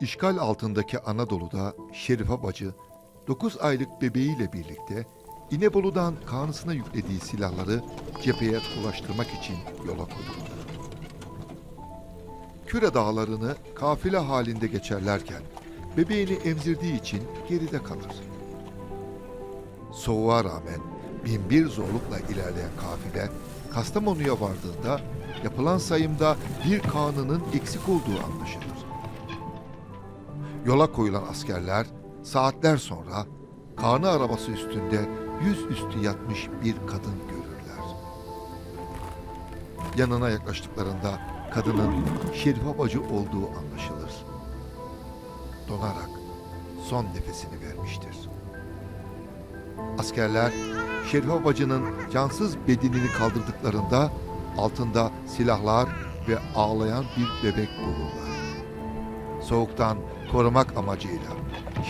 İşgal altındaki Anadolu'da Şerife bacı 9 aylık bebeğiyle birlikte İnebolu'dan kanısına yüklediği silahları cepheye ulaştırmak için yola koyuldu. Küre dağlarını kafile halinde geçerlerken bebeğini emzirdiği için geride kalır. Soğuğa rağmen binbir zorlukla ilerleyen kafile Kastamonu'ya vardığında yapılan sayımda bir kanının eksik olduğu anlaşılır. Yola koyulan askerler saatler sonra kanı arabası üstünde yüzüstü yatmış bir kadın görürler. Yanına yaklaştıklarında kadının Şerife bacı olduğu anlaşılır. Donarak son nefesini vermiştir. Askerler Şerife bacının cansız bedenini kaldırdıklarında altında silahlar ve ağlayan bir bebek bulurlar. Soğuktan korumak amacıyla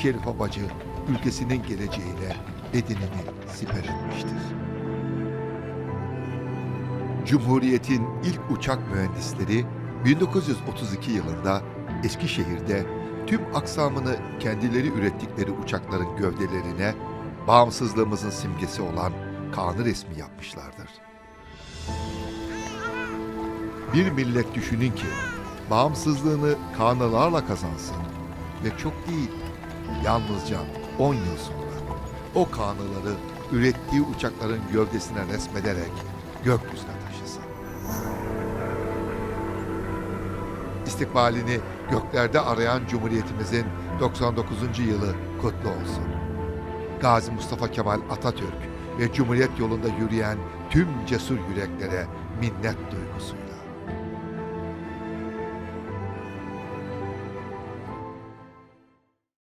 Şerife bacı ülkesinin geleceğine bedenini siper etmiştir. Cumhuriyet'in ilk uçak mühendisleri 1932 yılında Eskişehir'de tüm aksamını kendileri ürettikleri uçakların gövdelerine bağımsızlığımızın simgesi olan kanı resmi yapmışlardır. Bir millet düşünün ki bağımsızlığını kanılarla kazansın ve çok değil yalnızca 10 yıl sonra o kanıları ürettiği uçakların gövdesine resmederek gökyüzüne taşısın. İstikbalini göklerde arayan Cumhuriyetimizin 99. yılı kutlu olsun. Gazi Mustafa Kemal Atatürk ve Cumhuriyet yolunda yürüyen tüm cesur yüreklere minnet duygusuyla.